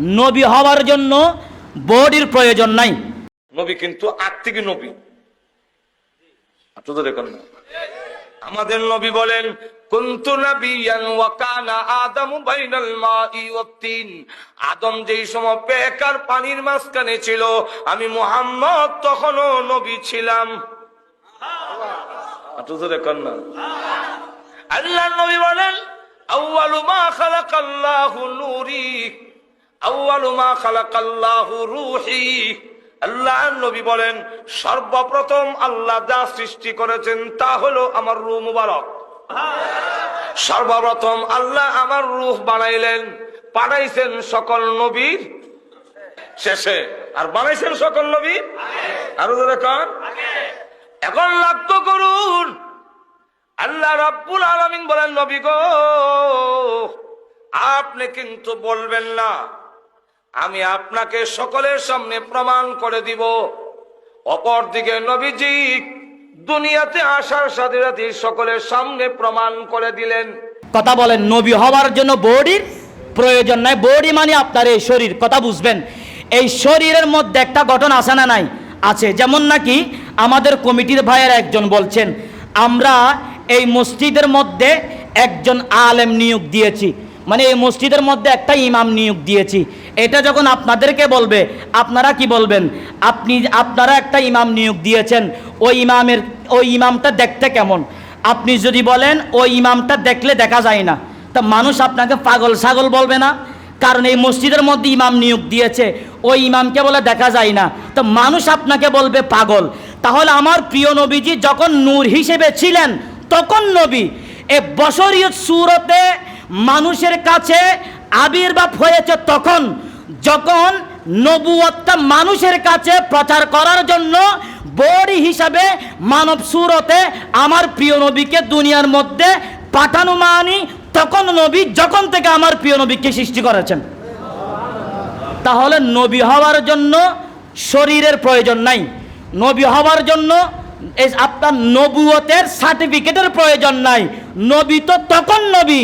নবী হওয়ার জন্য বডির প্রয়োজন নাই। নবী কিন্তু আত্মিক নবী। আপনাদের আমাদের নবী বলেন, কুন্তু নবিয়ান ওয়া কানা আদামু বাইনাল মাই ওয়াত আদম যেই সময় বেকার পানির মাঝখানে ছিল, আমি মুহাম্মদ তখনও নবী ছিলাম। আপনাদের দেখুন না। আল্লাহ নবী বলেন, আউয়ালু মা খালাকাল্লাহু নূরি। আল্লাহ নবী বলেন, সর্বপ্রথম আল্লাহ যা সৃষ্টি করেছেন তা হলো আমার রূহ মুবারক। সর্বপ্রথম আল্লাহ আমার রূহ বানাইলেন পাঠাইছেন সকল নবীর শেষে। আর বানাইছেন সকল নবীর? আরও কন। এখন লক্ষ্য করুন, আল্লাহ রাব্বুল আলমিন বলেন, নবী গো, আপনি কিন্তু বলবেন না আমি আপনাকে সকলের সামনে প্রমাণ করে দিব। অপরদিকে নবীজি দুনিয়াতে আসার সাথে সাথে সকলের সামনে প্রমাণ করে দিলেন। কথা বলেন, নবী হওয়ার জন্য বডির প্রয়োজন নাই, বডি মানে আপনার এই শরীর, কথা বুঝবেন। এই শরীরের মধ্যে একটা গঠন আছে না নাই? আছে, যেমন নাকি আমাদের কমিটির ভাইয়ের একজন বলছেন, আমরা এই মসজিদের মধ্যে একজন আলেম নিয়োগ দিয়েছি। মানে এই মসজিদের মধ্যে একটা ইমাম নিয়োগ দিয়েছি। এটা যখন আপনাদেরকে বলবে, আপনারা কি বলবেন? আপনি, আপনারা একটা ইমাম নিয়োগ দিয়েছেন, ওই ইমামের, ওই ইমামটা দেখতে কেমন? আপনি যদি বলেন, ওই ইমামটা দেখলে দেখা যায় না। তা মানুষ আপনাকে পাগল ছাগল বলবে না? কারণ এই মসজিদের মধ্যে ইমাম নিয়োগ দিয়েছে, ওই ইমামকে বলে দেখা যায় না। তো মানুষ আপনাকে বলবে পাগল। তাহলে আমার প্রিয় নবীজি যখন নূর হিসেবে ছিলেন, তখন নবী এ বছরীয় সুরতে মানুষের কাছে আবির্ভাব হয়েছে তখন, যখন নবুয়তটা মানুষের কাছে প্রচার করার জন্য বড়ি হিসাবে মানব সুরতে আমার প্রিয় নবীকে দুনিয়ার মধ্যে পাঠানো মানি, তখন নবী যখন থেকে আমার প্রিয় নবীকে সৃষ্টি করেছেন। তাহলে নবী হওয়ার জন্য শরীরের প্রয়োজন নাই। নবী হওয়ার জন্য আপনার নবুয়তের সার্টিফিকেটের প্রয়োজন নাই। নবী তো তখন নবী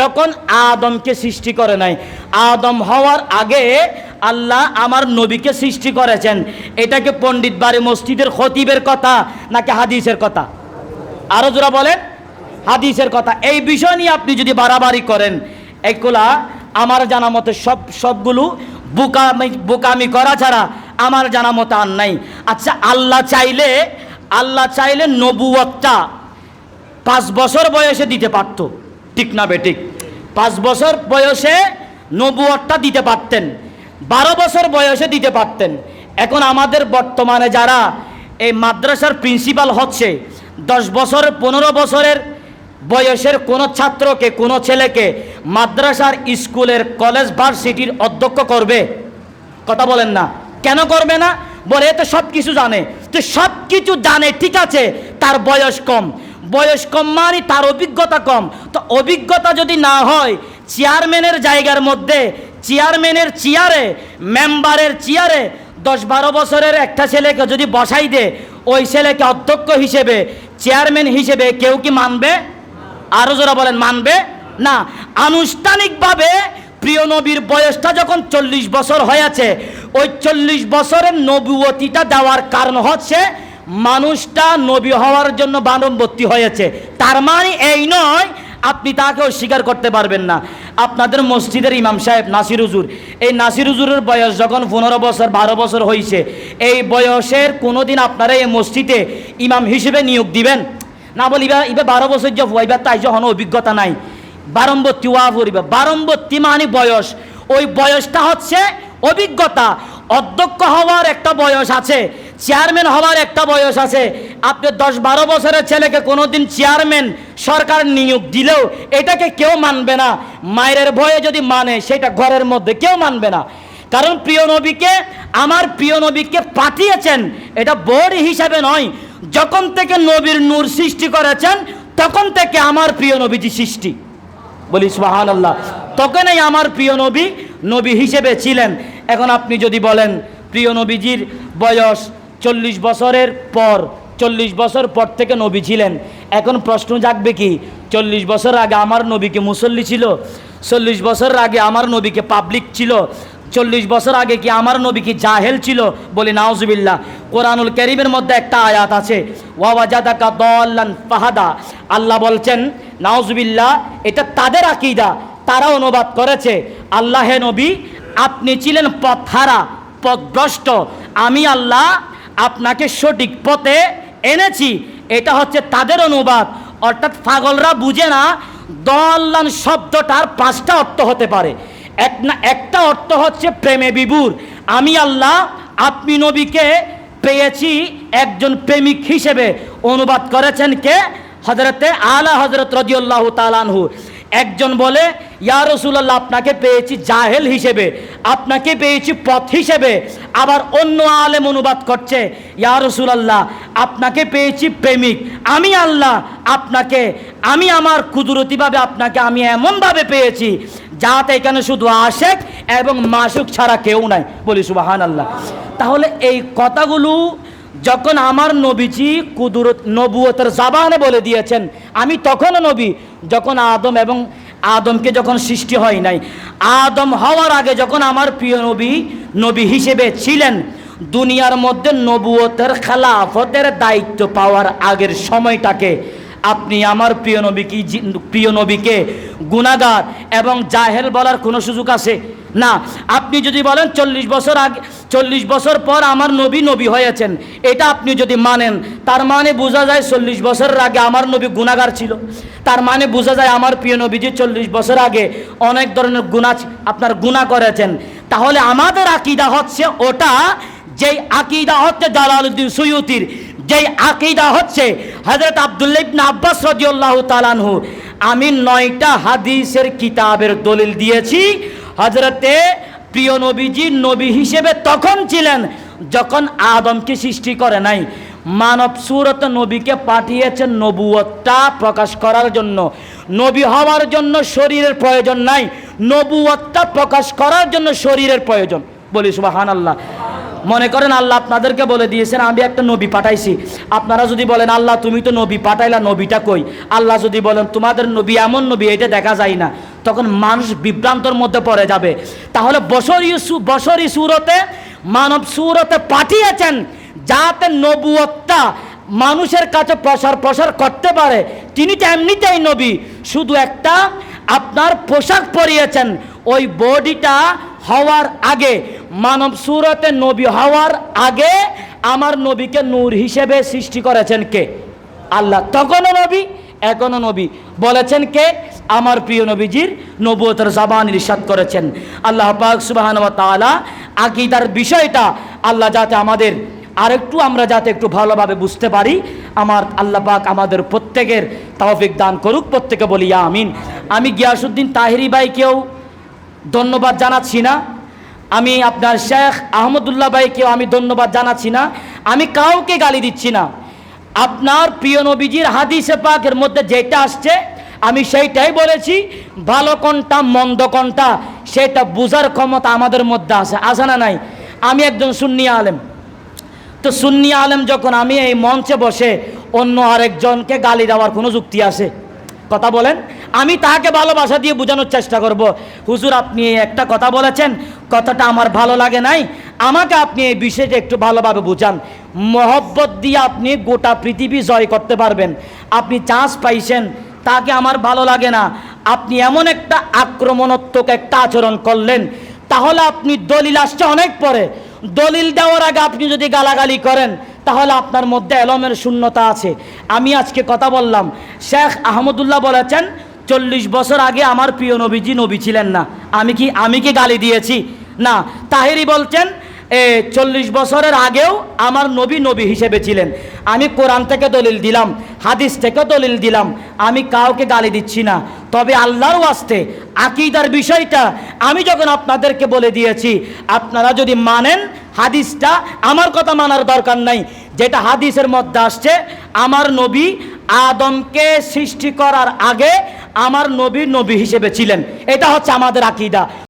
যখন আদমকে সৃষ্টি করে নাই, আদম হওয়ার আগে আল্লাহ আমার নবীকে সৃষ্টি করেছেন। এটাকে পণ্ডিত বাড়ি মসজিদের খতিবের কথা নাকি হাদিসের কথা? আরও জোরা বলেন, হাদিসের কথা। এই বিষয় নিয়ে আপনি যদি বাড়াবাড়ি করেন এগুলা আমার জানা মতে সব, সবগুলো বোকামি বোকামি করা ছাড়া আমার জানা মতে আর নাই। আচ্ছা আল্লাহ চাইলে আল্লাহ চাইলে নবুয়তটা পাঁচ বছর বয়সে দিতে পারতো। ঠিক না বেঠিক পাঁচ বছর বয়সে নবুয়তটা দিতে পারতেন। বারো বছর বয়সে দিতে পারতেন। এখন আমাদের বর্তমানে যারা এই মাদ্রাসার প্রিন্সিপাল হচ্ছে, দশ বছর, পনেরো বছরের বয়সের কোনো ছাত্রকে, কোনো ছেলেকে মাদ্রাসার স্কুলের কলেজ ভার্সিটির অধ্যক্ষ করবে? কথা বলেন না। কেন করবে না? বলে তো সব কিছু জানে। তো সব কিছু জানে, ঠিক আছে, তার বয়স কম। বয়স কম মানে তার অভিজ্ঞতা কম। তো অভিজ্ঞতা যদি না হয়, চেয়ারম্যানের জায়গার মধ্যে, চেয়ারম্যানের চেয়ারে, মেম্বারের চেয়ারে দশ বারো বছরের একটা ছেলেকে যদি বসাই দে, ওই ছেলেকে অধ্যক্ষ হিসেবে, চেয়ারম্যান হিসেবে কেউ কি মানবে? আরও যারা বলেন, মানবে? না। আনুষ্ঠানিকভাবে প্রিয় নবীর বয়সটা যখন চল্লিশ বছর হয়েছে ওই চল্লিশ বছরের নবুয়তিটা দেওয়ার কারণ হচ্ছে মানুষটা নবী হওয়ার জন্য বানবর্তী হয়েছে। তার মানে এই নয়, আপনি তাকে অস্বীকার করতে পারবেন না। আপনাদের মসজিদের ইমাম সাহেব নাসির হুজুর, এই নাসির হুজুরের বয়স যখন পনেরো বছর, বারো বছর হয়েছে এই বয়সের কোনোদিন আপনারা এই মসজিদে ইমাম হিসেবে নিয়োগ দিবেন? না বলি, ইবা ইবা বারো বছর যে হইবা, তাই যখন অভিজ্ঞতা নাই। বারম্বর্তী ওয়া করিবা বারম্বর্তী মানে বয়স। ওই বয়সটা হচ্ছে অভিজ্ঞতা। অধ্যক্ষ হওয়ার একটা বয়স আছে। চেয়ারম্যান হওয়ার একটা বয়স আছে। আপনি দশ বারো বছরের ছেলেকে কোনোদিন চেয়ারম্যান সরকার নিয়োগ দিলেও এটাকে কেউ মানবে না। মায়ের ভয়ে যদি মানে সেটা ঘরের মধ্যে কেউ মানবে না। কারণ প্রিয় নবীকে, আমার প্রিয় নবীকে পাঠিয়েছেন, এটা বোর্ড হিসাবে নয়। যখন থেকে নবীর নূর সৃষ্টি করেছেন, তখন থেকে আমার প্রিয় নবীজি সৃষ্টি। বলি সুবাহান আল্লাহ তখনই আমার প্রিয় নবী নবী হিসেবে ছিলেন। এখন আপনি যদি বলেন, প্রিয় নবীজির বয়স চল্লিশ বছরের পর, চল্লিশ বছর পর থেকে নবী ছিলেন। এখন প্রশ্ন জাগবে কি? চল্লিশ বছর আগে আমার নবীকে মুসল্লি ছিল? চল্লিশ বছর আগে আমার নবীকে পাবলিক ছিল? চল্লিশ বছর আগে কি আমার নবী কি জাহেল ছিল? বলি, নাউজুবিল্লাহ। কোরআনুল করিমের মধ্যে একটা আয়াত আছে ওয়াজাদাকা দল্লান ফাহাদা। আল্লাহ বলছেন, নাউজুবিল্লাহ, এটা তাদের আকিদা। তারা অনুবাদ করেছে, আল্লাহ নবী, আপনি ছিলেন পথহারা, পথভ্রষ্ট। আমি আল্লাহ আপনাকে সঠিক পথে এনেছি। এটা হচ্ছে তাদের অনুবাদ। অর্থাৎ পাগলরা বুঝে না দল্লান শব্দটার পাঁচটা অর্থ হতে পারে। এক না, একটা অর্থ হচ্ছে প্রেমে বিভুর। আমি আল্লাহ, আপনি নবীকে পেয়েছি একজন প্রেমিক হিসেবে। অনুবাদ করেছেন কে? হজরতে আলা হজরত রদিউল্লাহ তালানহু একজন বলে, ইয়া রসুল্লাহ আপনাকে পেয়েছি জাহেল হিসেবে, আপনাকে পেয়েছি পথ হিসেবে। আবার অন্য আলেম অনুবাদ করছে, ইয়া রসুলাল্লাহ, আপনাকে পেয়েছি প্রেমিক, আমি আল্লাহ, আপনাকে, আমি আমার কুদরতিভাবে আপনাকে আমি এমনভাবে পেয়েছি যাতে এখানে শুধু আশেক এবং মাসুক ছাড়া কেউ নাই। বলি সুবাহান আল্লাহ তাহলে এই কথাগুলো যখন আমার নবীজি কুদরত নবুয়তের জাবানে বলে দিয়েছেন, আমি তখনও নবী, যখন আদম এবং আদমকে যখন সৃষ্টি হয় নাই, আদম হওয়ার আগে যখন আমার প্রিয় নবী নবী হিসেবে ছিলেন, দুনিয়ার মধ্যে নবুয়তের খেলাফতের দায়িত্ব পাওয়ার আগের সময়টাকে আপনি আমার প্রিয় নবীকে প্রিয় নবীকে গুণাগার এবং জাহেল বলার কোনো সুযোগ আছে? না, আপনি যদি বলেন চল্লিশ বছর আগে, চল্লিশ বছর পর আমার নবী নবী হয়েছেন, এটা আপনি যদি মানেন, তার মানে বোঝা যায় চল্লিশ বছরের আগে আমার নবী গুণাগার ছিল। তার মানে বোঝা যায় আমার প্রিয় নবীজি চল্লিশ বছর আগে অনেক ধরনের গুণা আপনার গুণা করেছেন। তাহলে আমাদের আকিদা হচ্ছে ওটা, যেই আকিদা হচ্ছে জালালউদ্দিন সৈয়তির, যেই আকিদা হচ্ছে হজরত আবদুল্লাহ ইবনে আব্বাস রাদিয়াল্লাহু তাআলাহু আমি নয়টা হাদিসের কিতাবের দলিল দিয়েছি হজরতে প্রিয় নবীজি নবী হিসেবে তখন ছিলেন, যখন আদমকে সৃষ্টি করে নাই। মানব সুরত নবীকে পাঠিয়েছেন নবুয়তটা প্রকাশ করার জন্য। নবী হওয়ার জন্য শরীরের প্রয়োজন নাই, নবুয়তটা প্রকাশ করার জন্য শরীরের প্রয়োজন। বলি সুবাহান আল্লাহ মনে করেন আল্লাহ আপনাদেরকে বলে দিয়েছেন, আমি একটা নবী পাঠাইছি। আপনারা যদি বলেন, আল্লাহ তুমি তো নবী পাঠাইলা, নবীটা কই? আল্লাহ যদি বলেন, তোমাদের নবী এমন নবী, এটা দেখা যায় না। তখন মানুষ বিভ্রান্তর মধ্যে পড়ে যাবে। তাহলে বসরি সু- বসরি সুরতে, মানব সুরতে পাঠিয়েছেন যাতে নবুয়তটা মানুষের কাছে প্রসার প্রসার করতে পারে। তিনি তো এমনিতেই নবী। শুধু একটা, আপনার পোশাক পরিয়েছেন। ওই বডিটা হওয়ার আগে, মানব সুরতে নবী হওয়ার আগে আমার নবীকে নূর হিসেবে সৃষ্টি করেছেন কে? আল্লাহ। তখনও নবী, এখনও নবী। বলেছেন কে? আমার প্রিয় নবীজির নবুয়তের জাবান ইরশাদ করেছেন। আল্লাহ পাক সুবাহান ওয়া তাআলা আকীদার বিষয়টা আল্লাহ যাতে আমাদের আরেকটু আমরা যাতে একটু ভালোভাবে বুঝতে পারি, আমার আল্লাহ পাক আমাদের প্রত্যেকের তৌফিক দান করুক, প্রত্যেকে বলি আমিন। আমি গিয়াসুদ্দিন তাহিরি ভাইকেও ধন্যবাদ জানাচ্ছি না। আমি আপনার শেখ আহমদুল্লাহ ভাইকেও আমি ধন্যবাদ জানাচ্ছি না। আমি কাউকে গালি দিচ্ছি না। আপনার প্রিয় নবীজির হাদিসে পাকের মধ্যে যেটা আসছে আমি সেইটাই বলেছি, ভালো কোনটা, মন্দ কোনটা, সেটা বোঝার ক্ষমতা আমাদের মধ্যে আছে। আছে না নাই? আমি একজন সুন্নি আলেম। তো সুন্নি আলেম যখন আমি এই মঞ্চে বসে অন্য আরেকজনকে গালি দেওয়ার কোনো যুক্তি আছে? কথা বলেন। আমি তাকে ভালোবাসা দিয়ে বোঝানোর চেষ্টা করব। হুজুর, আপনি একটা কথা বলেছেন, কথাটা আমার ভালো লাগে নাই। আমাকে আপনি এই বিষয়টা একটু ভালোভাবে বুঝান। মহব্বত দিয়ে আপনি গোটা পৃথিবী জয় করতে পারবেন। আপনি চান্স পাইছেন তাকে আমার ভালো লাগে না। আপনি এমন একটা আক্রমণাত্মক একটা আচরণ করলেন, তাহলে আপনি দলিল আসছে অনেক পরে। দলিল দেওয়ার আগে আপনি যদি গালাগালি করেন, তাহলে আপনার মধ্যে এলমের শূন্যতা আছে। আমি আজকে কথা বললাম, শেখ আহমদুল্লাহ বলেছেন, চল্লিশ বছর আগে আমার প্রিয় নবীজি নবী ছিলেন না। আমি কি আমি কি গালি দিয়েছি? না। তাহেরি বলছেন চল্লিশ বছরের আগেও আমার নবী নবী হিসেবে ছিলেন। আমি কোরআন থেকে দলিল দিলাম, হাদিস থেকে দলিল দিলাম, আমি কাউকে গালি দিচ্ছি না। তবে আল্লাহর ওয়াস্তে আকিদার বিষয়টা আমি যখন আপনাদেরকে বলে দিয়েছি, আপনারা যদি মানেন হাদিসটা, আমার কথা মানার দরকার নাই। যেটা হাদিসের মধ্যে আসছে, আমার নবী আদমকে সৃষ্টি করার আগে আমার নবী নবী হিসেবে ছিলেন। এটা হচ্ছে আমাদের আকিদা।